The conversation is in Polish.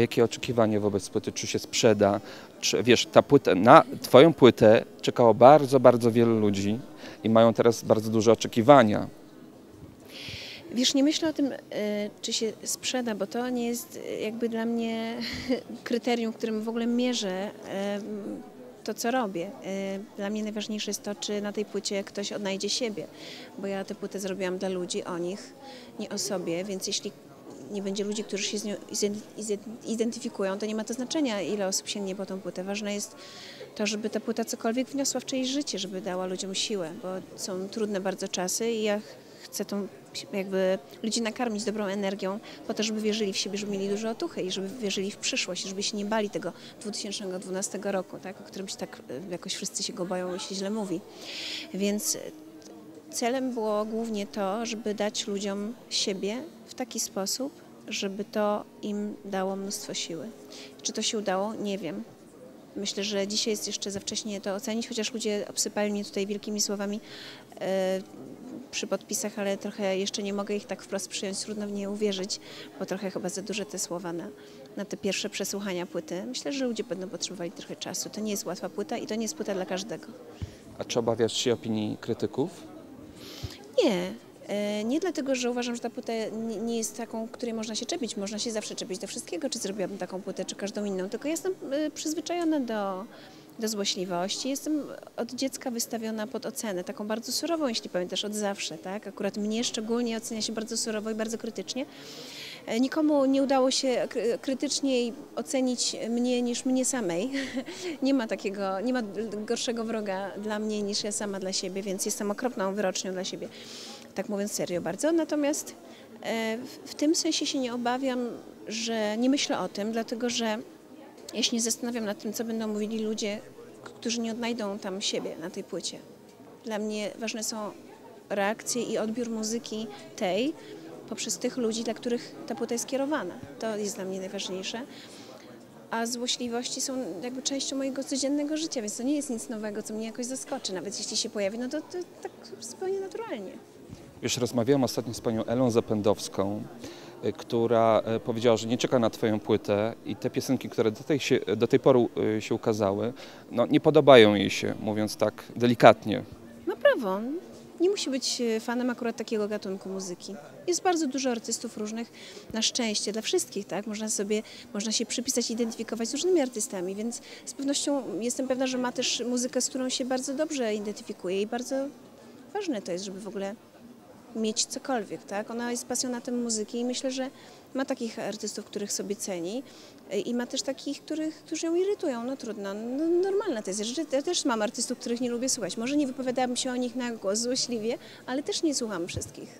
Jakie oczekiwanie wobec płyty? Czy się sprzeda? Czy, wiesz, ta płyta, na twoją płytę czekało bardzo, bardzo wielu ludzi i mają teraz bardzo duże oczekiwania. Wiesz, nie myślę o tym, y, czy się sprzeda, bo to nie jest y, jakby dla mnie kryterium, którym w ogóle mierzę y, to, co robię. Dla mnie najważniejsze jest to, czy na tej płycie ktoś odnajdzie siebie, bo ja tę płytę zrobiłam dla ludzi, o nich, nie o sobie, więc jeśli nie będzie ludzi, którzy się z nią identyfikują, to nie ma to znaczenia, ile osób sięgnie po tą płytę. Ważne jest to, żeby ta płyta cokolwiek wniosła w czyjeś życie, żeby dała ludziom siłę, bo są trudne bardzo czasy i ja ch- chcę tą jakby ludzi nakarmić dobrą energią po to, żeby wierzyli w siebie, żeby mieli dużo otuchy i żeby wierzyli w przyszłość, żeby się nie bali tego 2012 roku, tak, o którym się tak y, jakoś wszyscy się go boją i się źle mówi. Więc celem było głównie to, żeby dać ludziom siebie w taki sposób, żeby to im dało mnóstwo siły. Czy to się udało? Nie wiem. Myślę, że dzisiaj jest jeszcze za wcześnie to ocenić, chociaż ludzie obsypali mnie tutaj wielkimi słowami e, przy podpisach, ale trochę jeszcze nie mogę ich tak wprost przyjąć, trudno w nie uwierzyć, bo trochę chyba za duże te słowa na, na te pierwsze przesłuchania płyty. Myślę, że ludzie będą potrzebowali trochę czasu. To nie jest łatwa płyta i to nie jest płyta dla każdego. A czy obawiasz się opinii krytyków? Nie. e, Nie dlatego, że uważam, że ta płyta nie- jest taką, której można się czepić. Można się zawsze czepić do wszystkiego, czy zrobiłabym taką płytę, czy każdą inną. Tylko jestem e, przyzwyczajona do, do złośliwości. Jestem od dziecka wystawiona pod ocenę, taką bardzo surową, jeśli pamiętasz, od zawsze. Tak? Akurat mnie szczególnie ocenia się bardzo surowo i bardzo krytycznie. E, Nikomu nie udało się kry- krytyczniej ocenić mnie niż mnie samej. Nie ma takiego, nie ma gorszego wroga dla mnie niż ja sama dla siebie, więc jestem okropną wyrocznią dla siebie. Tak mówiąc serio bardzo. Natomiast e, w- tym sensie się nie obawiam, że nie myślę o tym, dlatego że ja się nie zastanawiam nad tym, co będą mówili ludzie, którzy nie odnajdą tam siebie na tej płycie. Dla mnie ważne są reakcje i odbiór muzyki tej poprzez tych ludzi, dla których ta płyta jest kierowana. To jest dla mnie najważniejsze. A złośliwości są jakby częścią mojego codziennego życia, więc to nie jest nic nowego, co mnie jakoś zaskoczy. Nawet jeśli się pojawi, no to, to tak zupełnie naturalnie. Wiesz, rozmawiałam ostatnio z panią Elą Zapędowską, y, która y, powiedziała, że nie czeka na twoją płytę i te piosenki, które do tej, się, do tej pory y, się ukazały, no nie podobają jej się, mówiąc tak delikatnie. Ma prawo. Nie musi być e, fanem akurat takiego gatunku muzyki. Jest bardzo dużo artystów różnych, na szczęście, dla wszystkich, tak? Można sobie, można się przypisać, identyfikować z różnymi artystami, więc z pewnością jestem pewna, że ma też muzykę, z którą się bardzo dobrze identyfikuje i bardzo ważne to jest, żeby w ogóle mieć cokolwiek, tak? Ona jest pasjonatem muzyki i myślę, że ma takich artystów, których sobie ceni y, i ma też takich, których, którzy ją irytują, no trudno, no, normalne to jest. Ja też mam artystów, których nie lubię słuchać. Może nie wypowiadałabym się o nich na głos złośliwie, ale też nie słucham wszystkich.